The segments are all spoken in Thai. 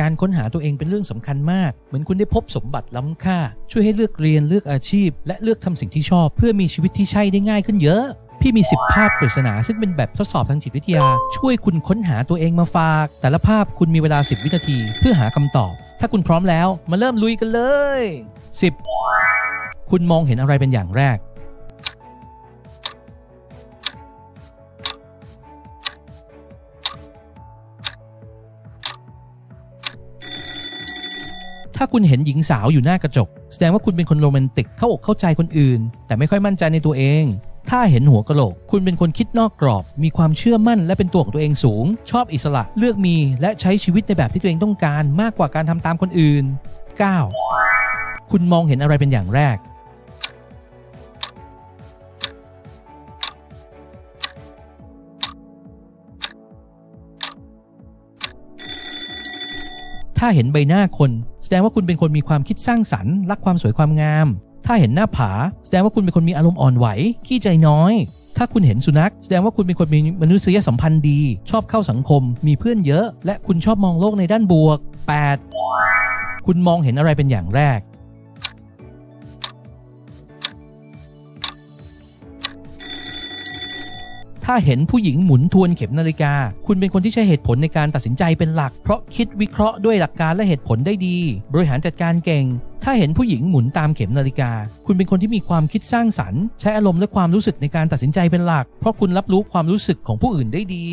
การค้นหาตัวเองเป็นเรื่องสำคัญมาก เหมือนคุณได้พบสมบัติล้ำค่า ช่วยให้เลือกเรียนเลือกอาชีพ และเลือกทำสิ่งที่ชอบ เพื่อมีชีวิตที่ใช่ได้ง่ายขึ้นเยอะ พี่มี 10 ภาพปริศนา ซึ่งเป็นแบบทดสอบทางจิตวิทยา ช่วยคุณค้นหาตัวเองมาฝาก แต่ละภาพคุณมีเวลา 10 วินาที เพื่อหาคำตอบ ถ้าคุณพร้อมแล้วมาเริ่มลุยกันเลย 10 คุณมองเห็นอะไรเป็นอย่างแรก ถ้าคุณเห็นหญิงสาวอยู่หน้ากระจก แสดงว่าคุณเป็นคนโรแมนติกเข้าอกเข้าใจคนอื่น แต่ไม่ค่อยมั่นใจในตัวเอง ถ้าเห็นหัวกะโหลก คุณเป็นคนคิดนอกกรอบ มีความเชื่อมั่นและเป็นตัวของตัวเองสูง ชอบอิสระเลือกมี และใช้ชีวิตในแบบที่ตัวเองต้องการมากกว่าการทำตามคนอื่น 9. คุณมองเห็นอะไรเป็นอย่างแรก ถ้าเห็นใบหน้าคน แสดงว่าคุณเป็นคนมีความคิดสร้างสรรค์รักความสวยความงาม ถ้าเห็นหน้าผา แสดงว่าคุณเป็นคนมีอารมณ์อ่อนไหวขี้ใจน้อย ถ้าคุณเห็นสุนัข แสดงว่าคุณเป็นคนมีมนุษยสัมพันธ์ดี ชอบเข้าสังคม มีเพื่อนเยอะ และคุณชอบมองโลกในด้านบวก 8. คุณมองเห็นอะไรเป็นอย่างแรก ถ้าเห็นผู้หญิงหมุนทวนเข็มนาฬิกา คุณเป็นคนที่ใช้เหตุผลในการตัดสินใจเป็นหลัก เพราะคิดวิเคราะห์ด้วยหลักการและเหตุผลได้ดี บริหารจัดการเก่ง ถ้าเห็นผู้หญิงหมุนตามเข็มนาฬิกา คุณเป็นคนที่มีความคิดสร้างสรรค์ ใช้อารมณ์และความรู้สึกในการตัดสินใจเป็นหลัก เพราะคุณรับรู้ความรู้สึกของผู้อื่นได้ดี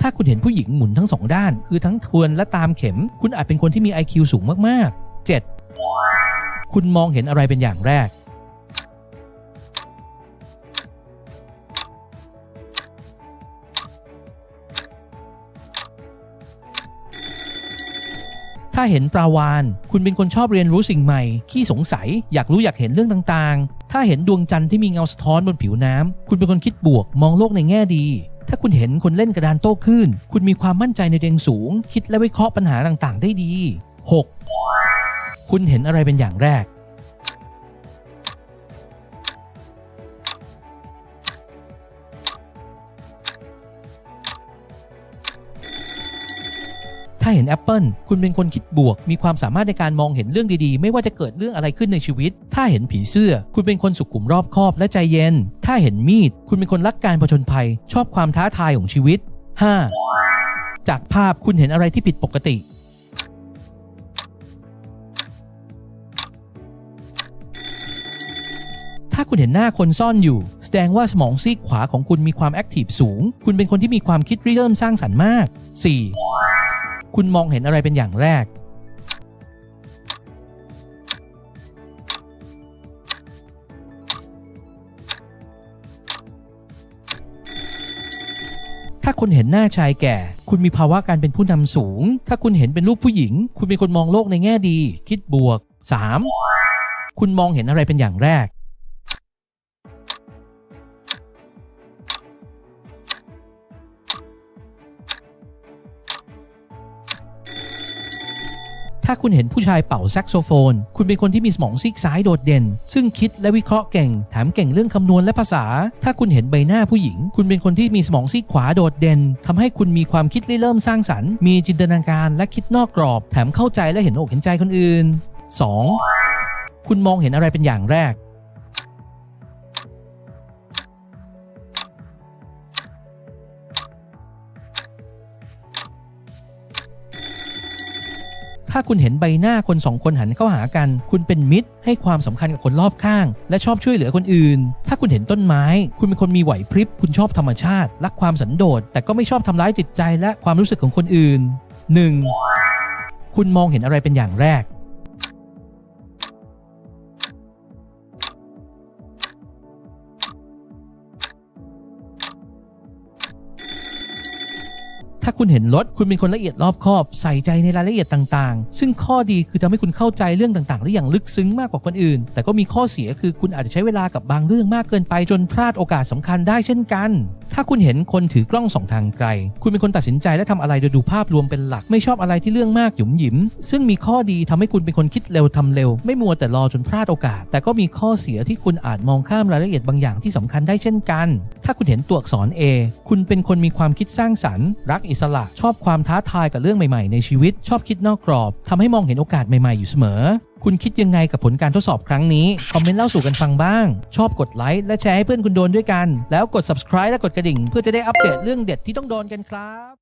ถ้าคุณเห็นผู้หญิงหมุนทั้งสองด้าน คือทั้งทวนและตามเข็ม คุณอาจเป็นคนที่มี IQ สูงมาก ๆ 7. คุณมองเห็นอะไรเป็นอย่างแรก ถ้าเห็นปลาวาน คุณเป็นคนชอบเรียนรู้สิ่งใหม่ ขี้สงสัย อยากรู้อยากเห็นเรื่องต่างๆ ถ้าเห็นดวงจันทร์ที่มีเงาสะท้อนบนผิวน้ำคุณเป็นคนคิดบวก มองโลกในแง่ดี ถ้าคุณเห็นคนเล่นกระดานโต้คลื่น คุณมีความมั่นใจในตัวเองสูง คิดและวิเคราะห์ปัญหาต่างๆ ได้ดี 6. คุณเห็นอะไรเป็นอย่างแรก ถ้าเห็นแอปเปิลคุณเป็นคนคิดบวก มีความสามารถในการมองเห็นเรื่องดีๆ ไม่ว่าจะเกิดเรื่องอะไรขึ้นในชีวิต ถ้าเห็นผีเสื้อ คุณเป็นคนสุขุมรอบคอบและใจเย็น ถ้าเห็นมีด คุณเป็นคนรักการผจญภัย ชอบความท้าทายของชีวิต 5. จากภาพคุณเห็นอะไรที่ผิดปกติถ้าคุณเห็นหน้าคนซ่อนอยู่ แสดงว่าสมองซีกขวาของคุณมีความแอคทีฟสูง คุณเป็นคนที่มีความคิดริเริ่มสร้างสรรค์มาก 4. คุณมองเห็นอะไรเป็นอย่างแรก ถ้าคุณเห็นหน้าชายแก่ คุณมีภาวะการเป็นผู้นำสูง ถ้าคุณเห็นเป็นรูปผู้หญิง คุณเป็นคนมองโลกในแง่ดี คิดบวก 3. คุณมองเห็นอะไรเป็นอย่างแรก ถ้าคุณเห็นผู้ชายเป่าแซกโซโฟน คุณเป็นคนที่มีสมองซีกซ้ายโดดเด่น ซึ่งคิดและวิเคราะห์เก่ง แถมเก่งเรื่องคำนวณและภาษา ถ้าคุณเห็นใบหน้าผู้หญิง คุณเป็นคนที่มีสมองซีกขวาโดดเด่นทำให้คุณมีความคิดเริ่มสร้างสรรค์ มีจินตนาการและคิดนอกกรอบ แถมเข้าใจและเห็นอกเห็นใจคนอื่น 2. คุณมองเห็นอะไรเป็นอย่างแรก ถ้าคุณเห็นใบหน้าคนสองคนหันเข้าหากัน คุณเป็นมิตร ให้ความสำคัญกับคนรอบข้าง และชอบช่วยเหลือคนอื่น ถ้าคุณเห็นต้นไม้ คุณเป็นคนมีไหวพริบ คุณชอบธรรมชาติ รักความสันโดษ แต่ก็ไม่ชอบทำร้ายจิตใจและความรู้สึกของคนอื่น 1. คุณมองเห็นอะไรเป็นอย่างแรก ถ้าคุณเห็นรถคุณเป็นคนละเอียดรอบคอบ ใส่ใจในรายละเอียดต่างๆ ซึ่งข้อดีคือทำให้คุณเข้าใจเรื่องต่างๆได้อย่างลึกซึ้งมากกว่าคนอื่น แต่ก็มีข้อเสียคือคุณอาจจะใช้เวลากับบางเรื่องมากเกินไปจนพลาดโอกาสสำคัญได้เช่นกัน ถ้าคุณเห็นคนถือกล้องสองทางไกล คุณเป็นคนตัดสินใจและทำอะไรโดยดูภาพรวมเป็นหลัก ไม่ชอบอะไรที่เรื่องมากหยุมหยิม ซึ่งมีข้อดีทำให้คุณเป็นคนคิดเร็วทำเร็ว ไม่มัวแต่รอจนพลาดโอกาส แต่ก็มีข้อเสียที่คุณอาจมองข้ามรายละเอียดบางอย่างที่สำคัญได้เช่นกัน ถ้าคุณเห็นตัวอักษร A คุณเป็นคนมีความคิดสร้างสรรค์รักอิอิสระ ชอบความท้าทายกับเรื่องใหม่ๆ ในชีวิต ชอบคิดนอกกรอบทำให้มองเห็นโอกาสใหม่ๆ อยู่เสมอ คุณคิดยังไงกับผลการทดสอบครั้งนี้ คอมเมนต์เล่าสู่กันฟังบ้าง ชอบกดไลค์และแชร์ให้เพื่อนคุณโดนด้วยกัน แล้วกด subscribe และกดกระดิ่ง เพื่อจะได้อัปเดตเรื่องเด็ดที่ต้องโดนกันครับ